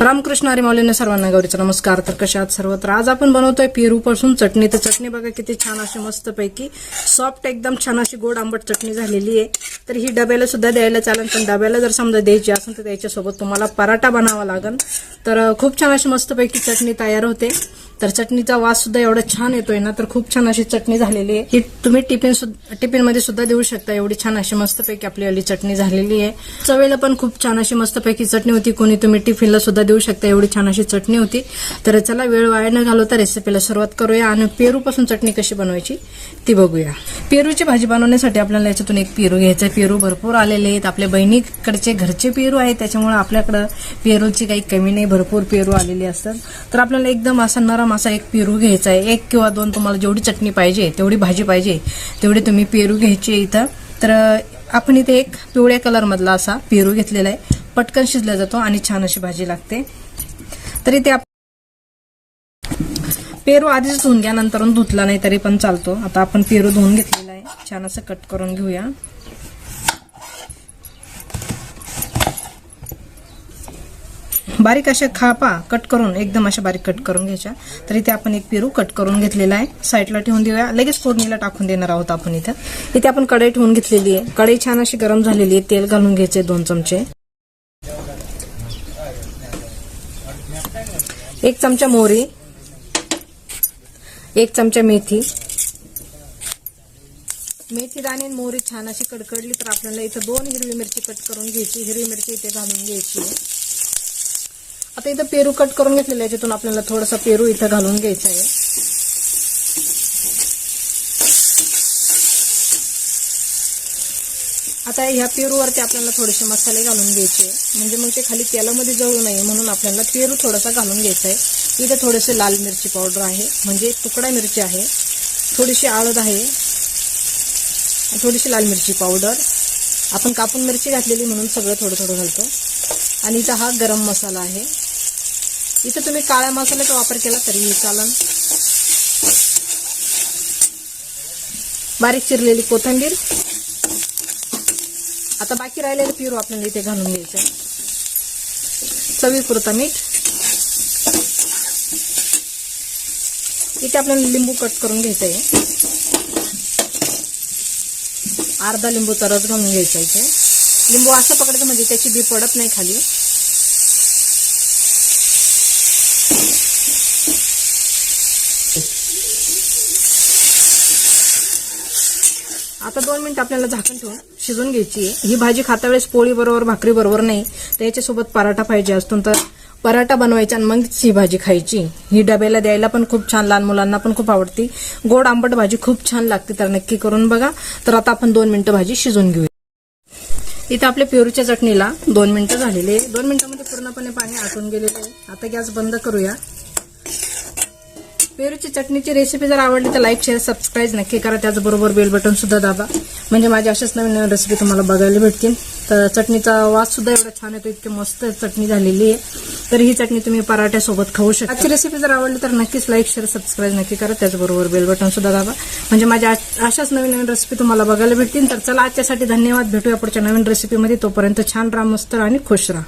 रामकृष्ण हरी सर्वांना गौरीचा नमस्कार. तर कशा आहात सर्व तर आज आपण बनवतोय पेरूपासून चटणी. तर चटणी बघा किती छान अशी मस्तपैकी सॉफ्ट एकदम छान अशी गोड आंबट चटणी झालेली आहे. तर ही डब्याला सुद्धा द्यायला चालेल. पण डब्याला जर समजा द्यायची असेल तर त्याच्यासोबत तुम्हाला पराठा बनावा लागेल. तर खूप छान अशी मस्तपैकी चटणी तयार होते. तर चटणीचा वास सुद्धा एवढा छान येतोय ना तर खूप छान अशी चटणी झालेली आहे. ही तुम्ही टिफिन टिफिनमध्ये सुद्धा देऊ शकता. एवढी छान अशी मस्तपैकी आपली वाली चटणी झालेली आहे. चवेला पण खूप छान अशी मस्तपैकी चटणी होती. कोणी तुम्ही टिफिनला सुद्धा देऊ शकता एवढी छान अशी चटणी होती. तर चला वेळ वाया न घालवता रेसिपीला सुरुवात करूया आणि पेरूपासून चटणी कशी बनवायची ती बघूया. पेरूची भाजी बनवण्यासाठी आपल्याला याच्यातून एक पेरू घ्यायचा आहे. पेरू भरपूर आलेले आहेत. आपल्या बहिणीकडचे घरचे पेरू आहेत. त्याच्यामुळे आपल्याकडं पेरूची काही कमी नाही. भरपूर पेरू आलेले असतात. तर आपल्याला एकदम असा नरम असा एक पेरू घ्यायचा आहे. एक किंवा दोन तुम्हाला जेवढी चटणी पाहिजे तेवढी भाजी पाहिजे तेवढी तुम्ही पेरू घ्यायची इथं. तर आपण इथे एक पिवळ्या कलर मधला असा पेरू घेतलेला आहे. पटकन शिजला जातो आणि छान अशी भाजी लागते. तर इथे पेरू आधीच धुवून घ्या नंतर धुतला नाही तरी पण चालतो. आता आपण पेरू धुवून घेतलेला आहे. छान असं कट करून घेऊया. बारीक अशा खापा कट करून एकदम अशा बारीक कट करून घ्यायच्या. तर इथे आपण एक पेरू कट करून घेतलेला आहे. साईडला ठेवून देऊया. लगेच फोडणीला टाकून देणार आहोत आपण इथं. इथे आपण कढई ठेवून घेतलेली आहे. कढई छान अशी गरम झालेली आहे. तेल घालून घ्यायचे दोन चमचे. एक चमचा मोहरी. एक चमचा मेथी. मेथी दाणे आणि मोहरी छान अशी कडकडली तर आपल्याला इथं दोन हिरवी मिरची कट करून घ्यायची. हिरवी मिरची इथे घालून घ्यायची आहे. आता इथं पेरू कट करून घेतलेलं याच्यातून आपल्याला थोडासा पेरू इथं घालून घ्यायचा आहे. आता ह्या पेरूवरती आपल्याला थोडेसे मसाले घालून घ्यायचे म्हणजे मग ते खाली तेलामध्ये जळू नये म्हणून आपल्याला पेरू थोडासा घालून घ्यायचा आहे. इथे थोडेसे लाल मिरची पावडर आहे म्हणजे तुकडा मिरची आहे. थोडीशी आळद आहे. थोडीशी लाल मिरची पावडर. आपण कापून मिरची घातलेली म्हणून सगळं थोडं थोडं घालतो. आणि इथं हा गरम मसाला आहे. इथं तुम्ही काळ्या मसाल्याचा वापर केला तरीही चालन. बारीक चिरलेली कोथिंबीर. आता बाकी राहिलेलं पिरू आपल्याला इथे घालून घ्यायचं. चवीपुरता मीठ. इथे आपल्याला लिंबू कट करून घ्यायचं आहे अर्धा लिंबूचा रस घालून घ्यायचा इथे. लिंबू असं पकडायचं म्हणजे त्याची बी पडत नाही खाली. आता दोन मिनिट आपल्याला झाकण ठेवून शिजून घ्यायची आहे. ही भाजी खाता वेळेस पोळी बरोबर भाकरी बरोबर नाही. तर याच्यासोबत पराठा पाहिजे असतो. तर पराठा बनवायचा आणि मग ही भाजी खायची. ही डब्याला द्यायला पण खूप छान लहान मुलांना पण खूप आवडती. गोड आंबट भाजी खूप छान लागते तर नक्की करून बघा. तर आता आपण दोन मिनिटं भाजी शिजून घेऊया. इथं आपल्या पेरूच्या चटणीला दोन मिनिटं झालेली आहे. दोन मिनिटांमध्ये पूर्णपणे पाणी आटून गेलेलं आहे. आता गॅस बंद करूया. पेरूची चटणीची रेसिपी जर आवडली तर लाईक शेअर सबस्क्राईब नक्की करा. त्याचबरोबर बेल बटन सुद्धा दाबा. म्हणजे माझ्या अशाच नवीन नवीन रेसिपी तुम्हाला बघायला भेटतील. तर चटणीचा वास सुद्धा एवढा छान येतो इतकी मस्त चटणी झालेली आहे. तर ही चटणी तुम्ही पराठ्यासोबत खाऊ शकता. आजची रेसिपी जर आवडली तर नक्कीच लाईक शेअर सबस्क्राईब नक्की करा. त्याचबरोबर बेल बटन सुद्धा दाबा. म्हणजे माझ्या अशाच नवीन नवीन रेसिपी तुम्हाला बघायला भेटतील. तर चला आजच्यासाठी धन्यवाद. भेटूया पुढच्या नवीन रेसिपीमध्ये तोपर्यंत छान राहा मस्त आणि खुश राहा.